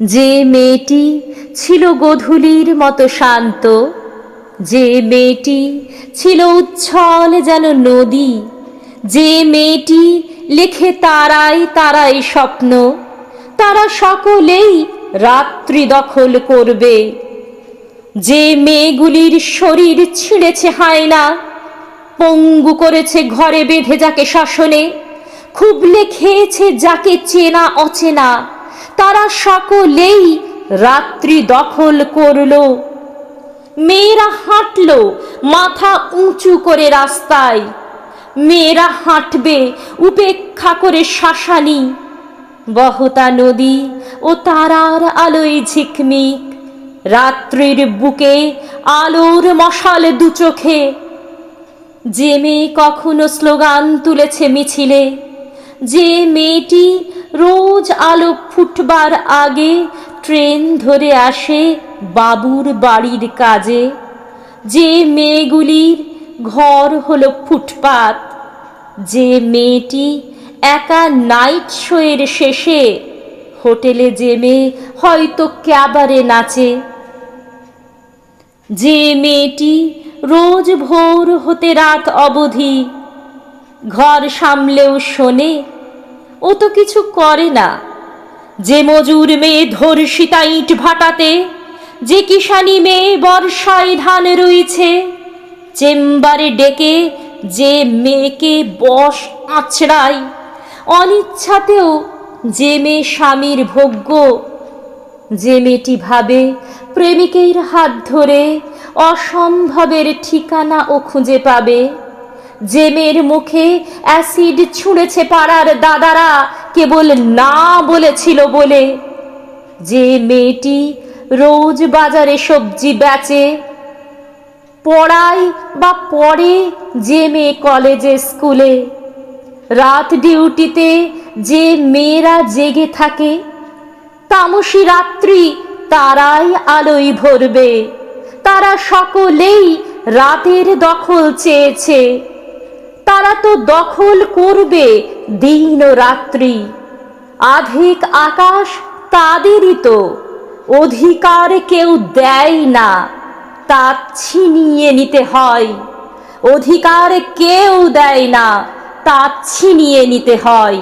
যে মেয়েটি ছিল গধূলির মতো শান্ত, যে মেয়েটি ছিল উচ্ছল যেন নদী, যে মেয়েটি লেখে তারাই তারাই স্বপ্ন, তারা সকলেই রাত্রি দখল করবে। যে মেয়েগুলির শরীর ছিঁড়েছে হায়না, পঙ্গু করেছে ঘরে বেঁধে যাকে শাসনে, খুবলে খেয়েছে যাকে চেনা অচেনা তারা সকলেই রাত্রি দখল করল। মেয়েরা হাঁটলো মাথা উঁচু করে রাস্তায়। মেয়েরা হাঁটবে উপেক্ষা করে শাসানি বহতা নদী ও তারার আলোয় ঝিকমিক। রাত্রির বুকে আলোর মশাল দু চোখে। যে মেয়ে কখনো স্লোগান তুলেছে মিছিলে, যে মেয়েটি রোজ আলো ফুটবার আগে ট্রেন ধরে আসে বাবুর বাড়ির কাজে। যে মেয়েগুলির ঘর হলো ফুটপাত, যে মেয়েটি একা নাইট শোয়ের শেষে হোটেলে জেমে হয়তো ক্যাবারে নাচে। যে মেয়েটি রোজ ভোর হতে রাত অবধি ঘর সামলেও শোনে ও তো কিছু করে না। যে মজুর মেয়ে ধর্ষিতা ইট ভাটাতে, যে কিষানি মেয়ে বর্ষায় ধান রইছে, চেম্বারে ডেকে যে মেয়েকে বস আছড়ায়, অনিচ্ছাতেও যে মেয়ে স্বামীর ভোগ্য, যে মেয়েটি ভাবে প্রেমিকের হাত ধরে অসম্ভবের ঠিকানা ও খুঁজে পাবে যে মেয়ের মুখে অ্যাসিড ছুঁড়েছে পাড়ার দাদারা, কেবল না বলেছিল বলে। যে মেয়েটি রোজ বাজারে সবজি বেচে, পড়ায় বা পড়ে যে মেয়ে কলেজে স্কুলে। রাত ডিউটিতে যে মেয়েরা জেগে থাকে, তামসী রাত্রি তারাই আলোয় ভরবে। তারা সকলেই রাতের দখল চেয়েছে। তারা তো দখল করবে দিন ও রাত্রি। আধিক আকাশ তাদেরই তো, অধিকার কেউ দেয় না তা ছিনিয়ে নিতে হয়। অধিকার কেউ দেয় না তা ছিনিয়ে নিতে হয়।